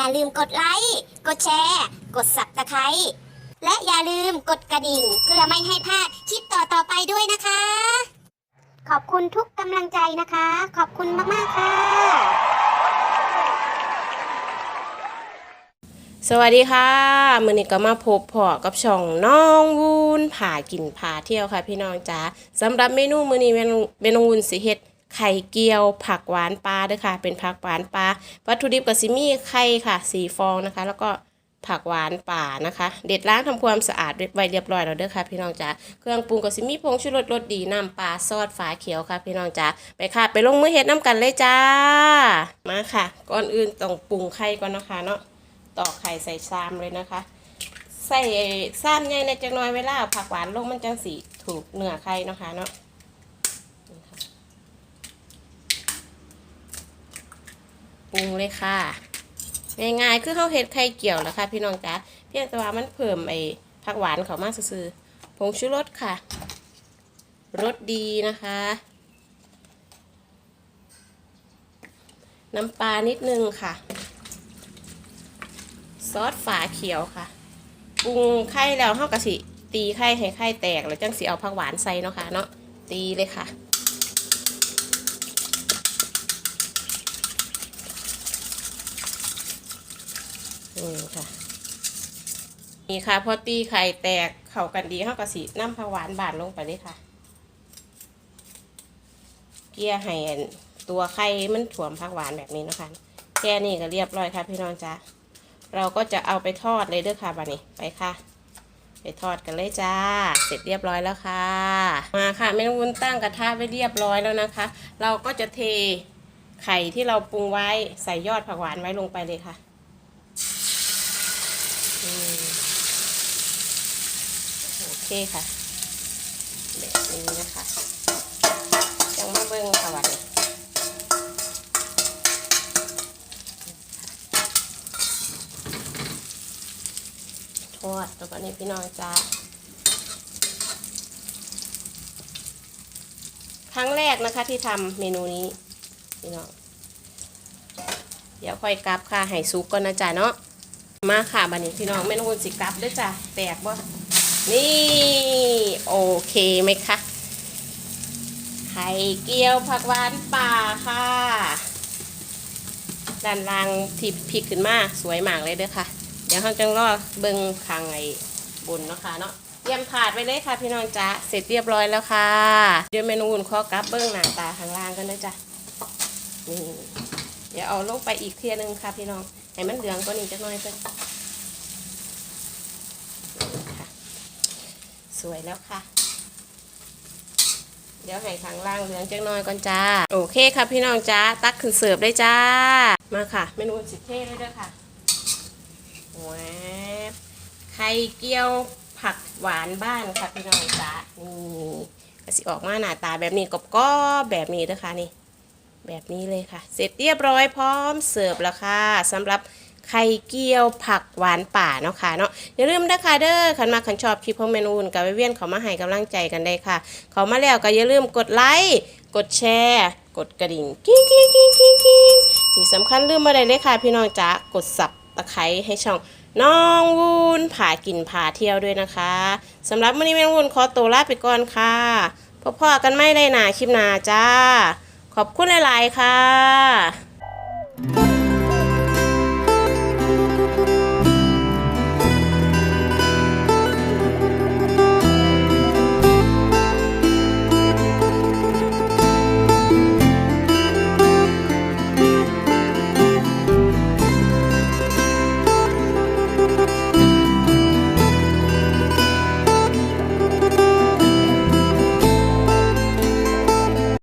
อย่าลืมกดไลค์ กดแชร์ กดสับตะไคร้และอย่าลืมกดกระดิ่งเพื่อไม่ให้พลาดคลิปต่อๆไปด้วยนะคะ ขอบคุณทุกกำลังใจนะคะ ขอบคุณมากๆค่ะ สวัสดีค่ะมือนี้ก็มาพบพอกับช่องน้องวุ้นผ่ากินผ่าเที่ยวค่ะ พี่น้องจ๋าสำหรับเมนูมือนี้เมนูเมนูวุ้นสีเห็ด ไข่เกียว ผักหวานปลาด้วยค่ะ เป็นผักหวานปลาวัตถุดิบก็สิมี่ไข่ค่ะสีฟองนะคะ แล้วก็ผักหวานป่านะคะ เด็ดล้างทำความสะอาดไว้เรียบร้อยแล้วเด้อค่ะ พี่น้องจ๋าเครื่องปรุงก็สิมีผงชูรสรสดีน้ำปลาซอสฝาเขียวค่ะ พี่น้องจ๋าไปค่ะ ไปลงมือเฮ็ดน้ำกันเลยจ้ามาค่ะ ก่อนอื่นต้องปรุงไข่ก่อนนะคะเนาะตอกไข่ใส่ชามเลยนะคะ ใส่ซ้ำใหญ่ในจังน้อยเวลาผักหวานลงมันจังสีถูกเนื้อไข่นะคะเนาะนี่ค่ะ ปรุงเลยค่ะ ง่ายๆคือเขาวเห็ดไข่เกี่ยวแล้วค่ะ พี่น้องจ๋าเพียงแต่ว่ามันเพิ่มไอ้ผักหวานเขามาซื่อๆผงชูรสค่ะ รสดีนะคะ น้ำปลานิดนึงค่ะ ซอสฝาเขียวค่ะ ปรุงไข่แล้วเฮากะสิ ตีไข่ให้ไข่แตกแล้วจังสิเอาผักหวานใส่เนาะค่ะเนาะตีเลยค่ะ นี่ค่ะ นี่ค่ะ พอตีไข่แตกเข้ากันดีเฮากะสิน้ำผักหวานบาดลงไปเลยค่ะ เกลี่ยให้ตัวไข่มันถ่วมผักหวานแบบนี้นะคะ แค่นี้ก็เรียบร้อยค่ะพี่น้องจ้าเราก็จะเอาไปทอดเลยเด้อค่ะบานี้ไปค่ะ ไปทอดกันเลยจ้า เสร็จเรียบร้อยแล้วค่ะ มาค่ะแม่วุ้นตั้งกระทะไว้เรียบร้อยแล้วนะคะ เราก็จะเทไข่ที่เราปรุงไว้ใส่ยอดผักหวานไว้ลงไปเลยค่ะอืมโอ เคค่ะ แบบนี้นะคะยังมาเบิ้งค่ะวันนี้ทอดตัวนี้พี่น้องจ้าครั้งแรกนะคะที่ทำเมนูนี้ พี่น้อง เดี๋ยวค่อยกลับค่ะให้ซุกก่อนนะจ๊ะเนาะมาค่ะบันนี้พี่น้องเมนูสิกลับด้วยจ้ะแตกบ่ นี่ โอเคไหมคะไข่เกี๊ยวผักหวานป่าค่ะ ด้านล่างที่พลิกขึ้นมาสวยมากเลยเด้อค่ะ เดี๋ยวเราจะรอเบิ้งคางไอ้บนเนาะคะเนาะเตรียมถาดไว้เลยค่ะพี่น้องจ๊ะเสร็จเรียบร้อยแล้วค่ะ เดี๋ยวเมนูอุ่นขอกลับเบิ้งหน้าตาข้างล่างกันนะจ๊ะนี่เดี๋ยวเอาลงไปอีกเทียนึงค่ะพี่น้องให้มันเหลืองกว่านี้จักหน่อยเพิ่นนี่ค่ะ สวยแล้วค่ะ เดี๋ยวให้ข้างล่างเหลืองจักหน่อยก่อนจ้า โอเคค่ะพี่น้องจ้า ตักขึ้นเสิร์ฟได้จ้า มาค่ะเมนูสิเท่เลยด้อค่ะแวไข่เกี๊ยวผักหวานบ้านค่ะพี่น้องจ้า นี่ก็สิออกมาหน้าตาแบบนี้กรอบๆแบบนี้เด้อค่ะนี่ แบบนี้เลยค่ะ เสร็จเรียบร้อยพร้อมเสิร์ฟแล้วค่ะสำหรับ ไข่เกี๊ยวผักหวานป่าเนาะค่ะเนาะอย่าลืมนะคะเด้อคันมาคันชอบคลิปของเมนูอุ่นกับเวียนเขามาให้กำลังใจกันได้ค่ะ เขามาแล้วก็อย่าลืมกดไลค์กดแชร์ กดกระดิ่งกิ้งกิ้งกิ้งกิ้งกิ้งที่สำคัญลืมมาได้เลยค่ะ พี่น้องจ๋ากดสับตะไคร้ให้ช่องน้องวูนผ่ากินผ่าเที่ยวด้วยนะคะสำหรับวันนี้แม่วุนขอตัวลาไปก่อนค่ะพบพ่อกันไม่ได้หนาคลิปหนาจ้า ขอบคุณหลาย ๆ ค่ะ